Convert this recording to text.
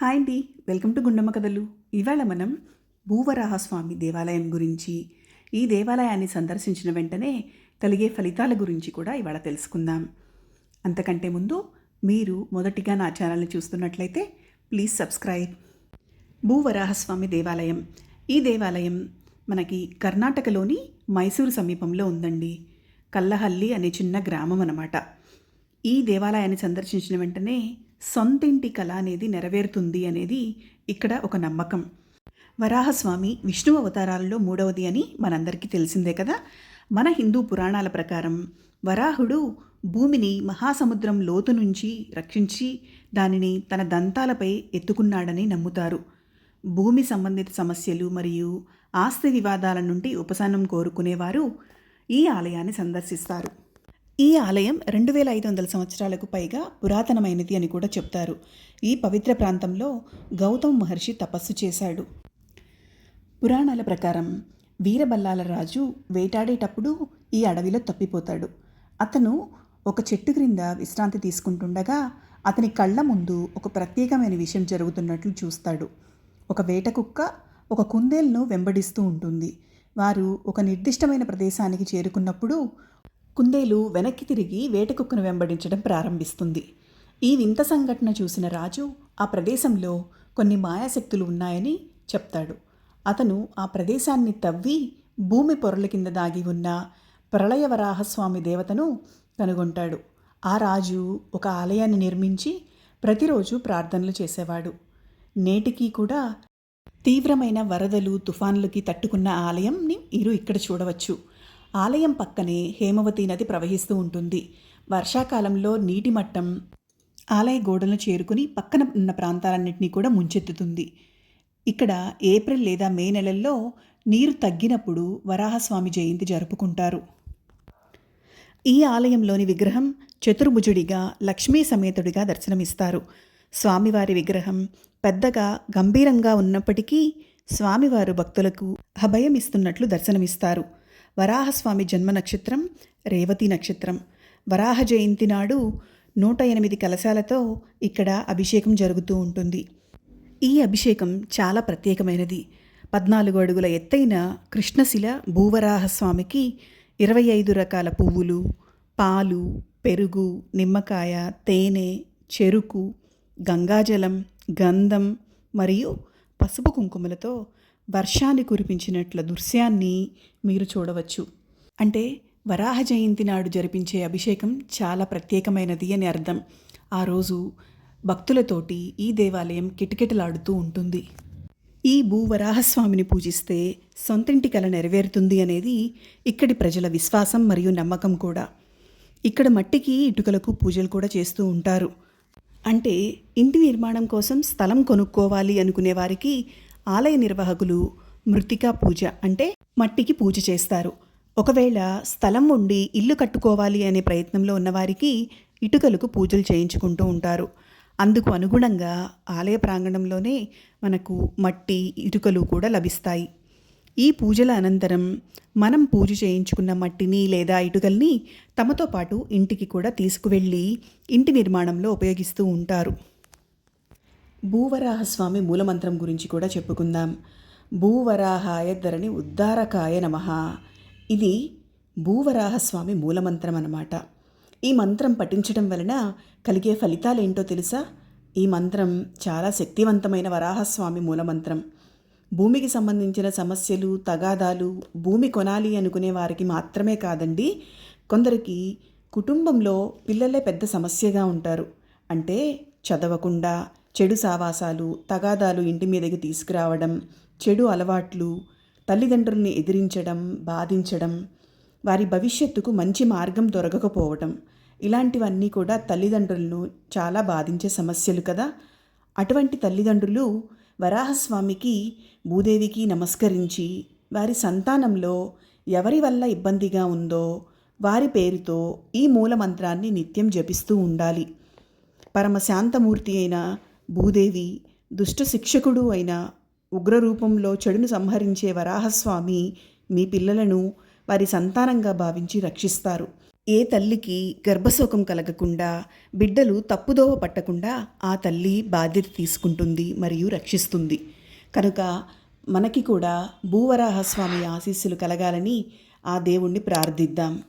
Hi అండి. Welcome to Gundamma కథలు. ఇవాళ మనం భూవరాహస్వామి దేవాలయం గురించి ఈ దేవాలయాన్ని సందర్శించిన వెంటనే కలిగే ఫలితాల గురించి కూడా ఇవాళ తెలుసుకుందాం. అంతకంటే ముందు మీరు మొదటిగా నా ఛానల్ని చూస్తున్నట్లయితే ప్లీజ్ సబ్స్క్రైబ్. భూవరాహస్వామి దేవాలయం. ఈ దేవాలయం మనకి కర్ణాటకలోని మైసూరు సమీపంలో ఉందండి. కల్లహల్లి అనే చిన్న గ్రామం అన్నమాట. ఈ దేవాలయాన్ని సందర్శించిన వెంటనే సొంతింటి కళ అనేది నెరవేరుతుంది అనేది ఇక్కడ ఒక నమ్మకం. వరాహస్వామి విష్ణు అవతారాలలో మూడవది అని మనందరికీ తెలిసిందే కదా? మన హిందూ పురాణాల ప్రకారం వరాహుడు భూమిని మహాసముద్రం లోతు నుంచి రక్షించి దానిని తన దంతాలపై ఎత్తుకున్నాడని నమ్ముతారు. భూమి సంబంధిత సమస్యలు మరియు ఆస్తి వివాదాల నుండి ఉపశమనం కోరుకునేవారు ఈ ఆలయాన్ని సందర్శిస్తారు. ఈ ఆలయం రెండు వేల ఐదు వందల సంవత్సరాలకు పైగా పురాతనమైనది అని కూడా చెప్తారు. ఈ పవిత్ర ప్రాంతంలో గౌతమ్ మహర్షి తపస్సు చేశాడు. పురాణాల ప్రకారం వీరబల్లాల రాజు వేటాడేటప్పుడు ఈ అడవిలో తప్పిపోతాడు. అతను ఒక చెట్టు క్రింద విశ్రాంతి తీసుకుంటుండగా అతని కళ్ళ ముందు ఒక ప్రత్యేకమైన విషయం జరుగుతున్నట్లు చూస్తాడు. ఒక వేట కుక్క ఒక కుందేలను వెంబడిస్తూ ఉంటుంది. వారు ఒక నిర్దిష్టమైన ప్రదేశానికి చేరుకున్నప్పుడు కుందేలు వెనక్కి తిరిగి వేటకుక్కును వెంబడించడం ప్రారంభిస్తుంది. ఈ వింత సంఘటన చూసిన రాజు ఆ ప్రదేశంలో కొన్ని మాయాశక్తులు ఉన్నాయని చెప్తాడు. అతను ఆ ప్రదేశాన్ని తవ్వి భూమి పొరల కింద దాగి ఉన్న ప్రళయవరాహస్వామి దేవతను కనుగొంటాడు. ఆ రాజు ఒక ఆలయాన్ని నిర్మించి ప్రతిరోజు ప్రార్థనలు చేసేవాడు. నేటికి కూడా తీవ్రమైన వరదలు తుఫాన్లకి తట్టుకున్న ఆలయంని మీరు ఇక్కడ చూడవచ్చు. ఆలయం పక్కనే హేమవతి నది ప్రవహిస్తూ ఉంటుంది. వర్షాకాలంలో నీటి మట్టం ఆలయ గోడలను చేరుకుని పక్కన ఉన్న ప్రాంతాలన్నింటినీ కూడా ముంచెత్తుతుంది. ఇక్కడ ఏప్రిల్ లేదా మే నెలల్లో నీరు తగ్గినప్పుడు వరాహస్వామి జయంతి జరుపుకుంటారు. ఈ ఆలయంలోని విగ్రహం చతుర్భుజుడిగా లక్ష్మీ సమేతుడిగా దర్శనమిస్తారు. స్వామివారి విగ్రహం పెద్దగా గంభీరంగా ఉన్నప్పటికీ స్వామివారు భక్తులకు అభయం ఇస్తున్నట్లు దర్శనమిస్తారు. వరాహస్వామి జన్మ నక్షత్రం రేవతి నక్షత్రం. వరాహ జయంతి నాడు నూట ఎనిమిది కలశాలతో ఇక్కడ అభిషేకం జరుగుతూ ఉంటుంది. ఈ అభిషేకం చాలా ప్రత్యేకమైనది. పద్నాలుగు అడుగుల ఎత్తైన కృష్ణశిల భూవరాహస్వామికి ఇరవై ఐదు రకాల పువ్వులు పాలు పెరుగు నిమ్మకాయ తేనె చెరుకు గంగాజలం గంధం మరియు పసుపు కుంకుమలతో వర్షాన్ని కురిపించినట్ల దృశ్యాన్ని మీరు చూడవచ్చు. అంటే వరాహ జయంతి నాడు జరిపించే అభిషేకం చాలా ప్రత్యేకమైనది అని అర్థం. ఆ రోజు భక్తులతోటి ఈ దేవాలయం కిటకిటలాడుతూ ఉంటుంది. ఈ భూవరాహస్వామిని పూజిస్తే సొంతింటి కల నెరవేరుతుంది అనేది ఇక్కడి ప్రజల విశ్వాసం మరియు నమ్మకం కూడా. ఇక్కడ మట్టికి ఇటుకలకు పూజలు కూడా చేస్తూ ఉంటారు. అంటే ఇంటి నిర్మాణం కోసం స్థలం కొనుక్కోవాలి అనుకునే వారికి ఆలయ నిర్వాహకులు మృతికా పూజ అంటే మట్టికి పూజ చేస్తారు. ఒకవేళ స్థలం ఉండి ఇల్లు కట్టుకోవాలి అనే ప్రయత్నంలో ఉన్నవారికి ఇటుకలకు పూజలు చేయించుకుంటూ ఉంటారు. అందుకు అనుగుణంగా ఆలయ ప్రాంగణంలోనే మనకు మట్టి ఇటుకలు కూడా లభిస్తాయి. ఈ పూజల అనంతరం మనం పూజ చేయించుకున్న మట్టిని లేదా ఇటుకల్ని తమతో పాటు ఇంటికి కూడా తీసుకువెళ్ళి ఇంటి నిర్మాణంలో ఉపయోగిస్తూ ఉంటారు. భూవరాహస్వామి మూలమంత్రం గురించి కూడా చెప్పుకుందాం. భూవరాహాయ ధరణి ఉద్దారకాయ నమ. ఇది భూవరాహస్వామి మూలమంత్రం అన్నమాట. ఈ మంత్రం పఠించడం వలన కలిగే ఫలితాలేంటో తెలుసా? ఈ మంత్రం చాలా శక్తివంతమైన వరాహస్వామి మూలమంత్రం. భూమికి సంబంధించిన సమస్యలు తగాదాలు భూమి కొనాలి అనుకునే వారికి మాత్రమే కాదండి కొందరికి కుటుంబంలో పిల్లలే పెద్ద సమస్యగా ఉంటారు. అంటే చదవకుండా చెడు సావాసాలు తగాదాలు ఇంటి మీదకి తీసుకురావడం చెడు అలవాట్లు తల్లిదండ్రుల్ని ఎదిరించడం బాధించడం వారి భవిష్యత్తుకు మంచి మార్గం దొరకకపోవటం ఇలాంటివన్నీ కూడా తల్లిదండ్రులను చాలా బాధించే సమస్యలు కదా. అటువంటి తల్లిదండ్రులు వరాహస్వామికి భూదేవికి నమస్కరించి వారి సంతానంలో ఎవరి వల్ల ఇబ్బందిగా ఉందో వారి పేరుతో ఈ మూల మంత్రాన్ని నిత్యం జపిస్తూ ఉండాలి. పరమశాంతమూర్తి అయిన భూదేవి దుష్ట శిక్షకుడు అయిన ఉగ్రరూపంలో చెడును సంహరించే వరాహస్వామి మీ పిల్లలను వారి సంతానంగా భావించి రక్షిస్తారు. ఏ తల్లికి గర్భశోకం కలగకుండా బిడ్డలు తప్పుదోవ పట్టకుండా ఆ తల్లి బాధ్యత తీసుకుంటుంది మరియు రక్షిస్తుంది. కనుక మనకి కూడా భూవరాహస్వామి ఆశీస్సులు కలగాలని ఆ దేవుణ్ణి ప్రార్థిద్దాం.